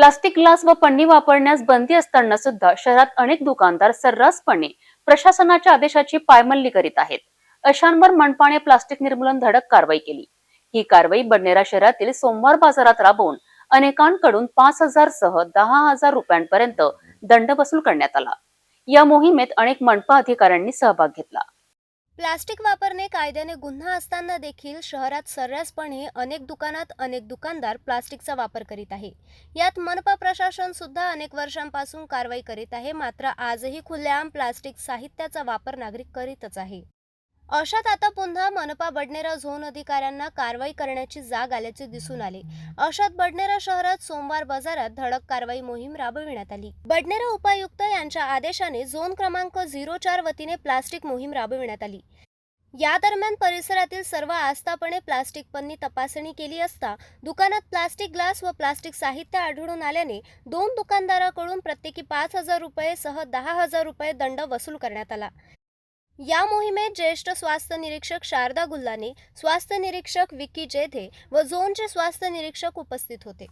Plastic glass व पन्नी वापरण्यास बंदी असताना सुद्धा शहरात अनेक दुकानदार सर्रासपणे प्रशासनाच्या आदेशाची पायमल्ली करीत आहेत. अशांवर मनपाने प्लास्टिक निर्मूलन धडक कारवाई केली. ही कारवाई बडनेरा शहरातील सोमवार बाजारात राबवून अनेकांकडून पाच हजार सह दहा हजार रुपयांपर्यंत दंड वसूल करण्यात आला. या मोहिमेत अनेक मनपा अधिकाऱ्यांनी सहभाग घेतला. प्लास्टिक वापरणे कायद्याने गुन्हा असताना देखील शहरात सर्रासपणे अनेक दुकानात अनेक दुकानदार प्लास्टिकचा वापर करीत आहे. यात मनपा प्रशासन सुद्धा अनेक वर्षांपासून कारवाई करीत आहे मात्र आजही खुलेआम प्लास्टिक साहित्याचा वापर नागरिक करीतच आहे. अशात आता पुन्हा मनपा बडनेरा झोन अधिकाऱ्यांना कारवाई करण्याची जाग आल्याचे दिसून आले. अशात बडनेरा शहरात सोमवार बाजारात धडक कारवाई मोहीम राबविण्यात आली. बडनेरा उपायुक्त यांच्या आदेशाने झोन क्रमांक झिरो चार वतीने प्लास्टिक मोहीम राबविण्यात आली. या दरम्यान परिसरातील सर्व आस्थापने प्लास्टिक पन्नी तपासणी केली असता दुकानात प्लास्टिक ग्लास व प्लास्टिक साहित्य आढळून आल्याने दोन दुकानदाराकडून प्रत्येकी पाच हजार रुपये सह दहा हजार रुपये दंड वसूल करण्यात आला. या मोहिमेत ज्येष्ठ स्वास्थ्य निरीक्षक शारदा गुल्लाने स्वास्थ्य निरीक्षक विकी जेधे व झोनचे स्वास्थ्य निरीक्षक उपस्थित होते.